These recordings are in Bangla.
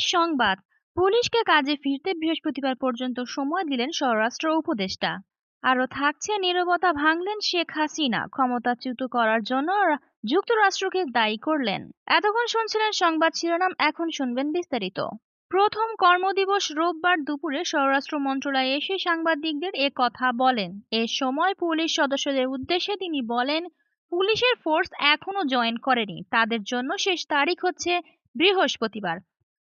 শেষ সংবাদ। পুলিশকে কাজে ফিরতে বৃহস্পতিবার পর্যন্ত সময় দিলেন স্বরাষ্ট্র উপদেষ্টা। আরও থাকছে, নীরবতা ভাঙলেন শেখ হাসিনা, ক্ষমতাচ্যুত করার জন্য যুক্তরাষ্ট্রকে দায়ী করলেন। এতক্ষণ শুনছিলেন সংবাদ শিরোনাম, এখন শুনবেন বিস্তারিত। প্রথম কর্মদিবস রোববার দুপুরে স্বরাষ্ট্র মন্ত্রণালয়ে এসে সাংবাদিকদের এ কথা বলেন। এ সময় পুলিশ সদস্যদের উদ্দেশ্যে তিনি বলেন, পুলিশের ফোর্স এখনও জয়েন করেনি। তাদের জন্য শেষ তারিখ হচ্ছে বৃহস্পতিবার।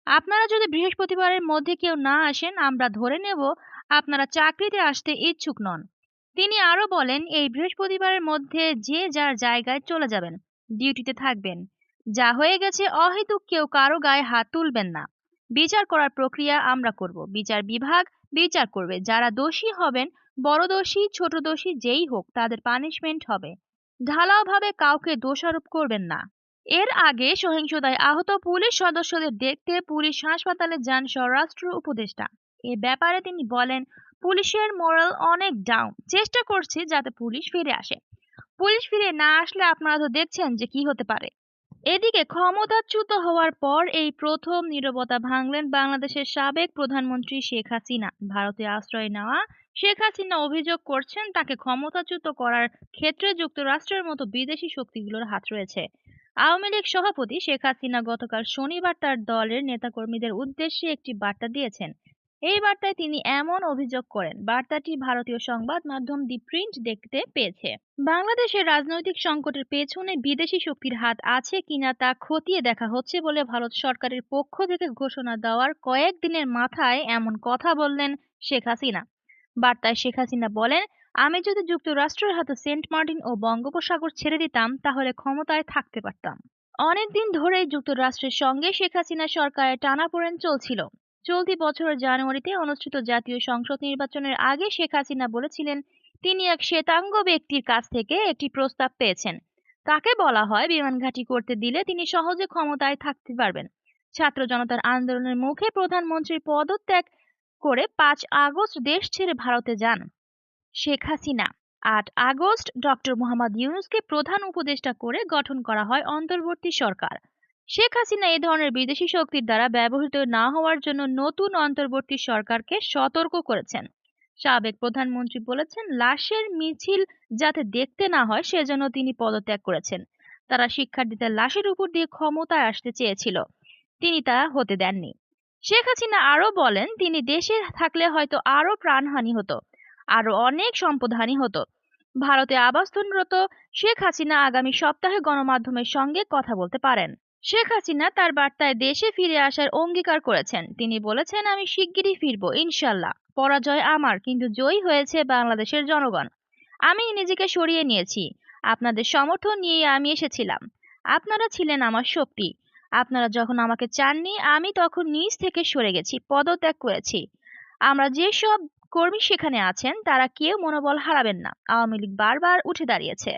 আপনারা যদি বৃহস্পতিবারের মধ্যে কেউ না আসেন, আমরা ধরে নেব আপনারা চাকরিতে আসতে ইচ্ছুক নন। তিনি আরও বলেন, এই বৃহস্পতিবারের মধ্যে যে যার জায়গায় চলে যাবেন, ডিউটিতে থাকবেন। যা হয়ে গেছে অহেতুক কেউ কারও গায়ে হাত তুলবেন না। বিচার করার প্রক্রিয়া আমরা করব। বিচার বিভাগ বিচার করবে। যারা দোষী হবেন, বড় দোষী, ছোট দোষী, যেই হোক, তাদের পানিশমেন্ট হবে। ঢালাওভাবে কাউকে দোষারোপ করবেন না। এর আগে সহিংসতায় আহত পুলিশ সদস্যদের দেখতে পুলিশ হাসপাতালে যান স্বরাষ্ট্র উপদেষ্টা। এ ব্যাপারে তিনি বলেন, পুলিশের মোরাল অনেক ডাউন। চেষ্টা করছি যাতে পুলিশ ফিরে আসে। পুলিশ ফিরে না আসলে আপনারা তো দেখছেন যে কি হতে পারে। এদিকে ক্ষমতাচ্যুত হওয়ার পর এই প্রথম নীরবতা ভাঙলেন বাংলাদেশের সাবেক প্রধানমন্ত্রী শেখ হাসিনা। ভারতে আশ্রয় নেওয়া শেখ হাসিনা অভিযোগ করছেন, তাকে ক্ষমতাচ্যুত করার ক্ষেত্রে যুক্তরাষ্ট্রের মতো বিদেশি শক্তিগুলোর হাত রয়েছে। আওয়ামী লীগ সভাপতি শেখ হাসিনা গতকাল শনিবার তার দলের নেতাকর্মীদের উদ্দেশ্যে একটি বার্তা দিয়েছেন। এই বার্তায় তিনি এমন অভিযোগ করেন, বার্তাটি ভারতীয় সংবাদ মাধ্যম দি প্রিন্ট দেখতে পেয়েছে। বাংলাদেশের রাজনৈতিক সংকটের পেছনে বিদেশি শক্তির হাত আছে কিনা তা খতিয়ে দেখা হচ্ছে বলে ভারত সরকারের পক্ষ থেকে ঘোষণা দেওয়ার কয়েকদিনের মাথায় এমন কথা বললেন শেখ হাসিনা। বার্তায় শেখ হাসিনা বলেন, আমি যদি যুক্তরাষ্ট্রের হাতে সেন্ট মার্টিন ও বঙ্গোপসাগর ছেড়ে দিতাম, তাহলে ক্ষমতায় থাকতে পারতাম। অনেকদিন ধরেই যুক্তরাষ্ট্রের সঙ্গে শেখ হাসিনা সরকারের টানাপোড়েন চলছিল। চলতি বছরের জানুয়ারিতে অনুষ্ঠিত জাতীয় সংসদ নির্বাচনের আগে শেখ হাসিনা বলেছিলেন, তিনি এক শ্বেতাঙ্গ ব্যক্তির কাছ থেকে একটি প্রস্তাব পেয়েছেন। তাকে বলা হয় বিমান ঘাঁটি করতে দিলে তিনি সহজে ক্ষমতায় থাকতে পারবেন। ছাত্র জনতার আন্দোলনের মুখে প্রধানমন্ত্রীর পদত্যাগ করে পাঁচ আগস্ট দেশ ছেড়ে ভারতে যান। শেখ হাসিনা, আট আগস্ট ডক্টর মোহাম্মদ ইউনুসকে প্রধান উপদেষ্টা করে গঠন করা হয় অন্তর্বর্তী সরকার। শেখ হাসিনা এ ধরনের বিদেশি শক্তির দ্বারা ব্যবহৃত না হওয়ার জন্য নতুন অন্তর্বর্তী সরকারকে সতর্ক করেছেন। সাবেক প্রধানমন্ত্রী বলেছেন, লাশের মিছিল যাতে দেখতে না হয় সেজন্য তিনি পদত্যাগ করেছেন। তারা শিক্ষার্থীদের লাশের উপর দিয়ে ক্ষমতায় আসতে চেয়েছিল। তিনি তা হতে দেননি। শেখ হাসিনা আরও বলেন, তিনি দেশে থাকলে হয়তো আরও প্রাণহানি হতো আরও অনেক সম্পদহানি হতো। ভারতে আবাসনরত শেখ হাসিনা আগামী সপ্তাহে গণমাধ্যমের সঙ্গে কথা বলতে পারেন। শেখ হাসিনা তার বার্তায় দেশে ফিরে আসার অঙ্গীকার করেছেন। তিনি বলেছেন, আমি শিগগিরই ফিরব, ইনশাল্লাহ। পরাজয় আমার, কিন্তু জয়ী হয়েছে বাংলাদেশের জনগণ। আমি নিজেকে সরিয়ে নিয়েছি। আপনাদের সমর্থন নিয়ে আমি এসেছিলাম। আপনারা ছিলেন আমার শক্তি। আপনারা যখন আমাকে চাননি, আমি তখন নিজ থেকে সরে গেছি, পদত্যাগ করেছি। আমরা যেসব কর্মী সেখানে আছেন, তারা কেউ মনোবল হারাবেন না। আওয়ামী লীগ বারবার উঠে দাঁড়িয়েছে।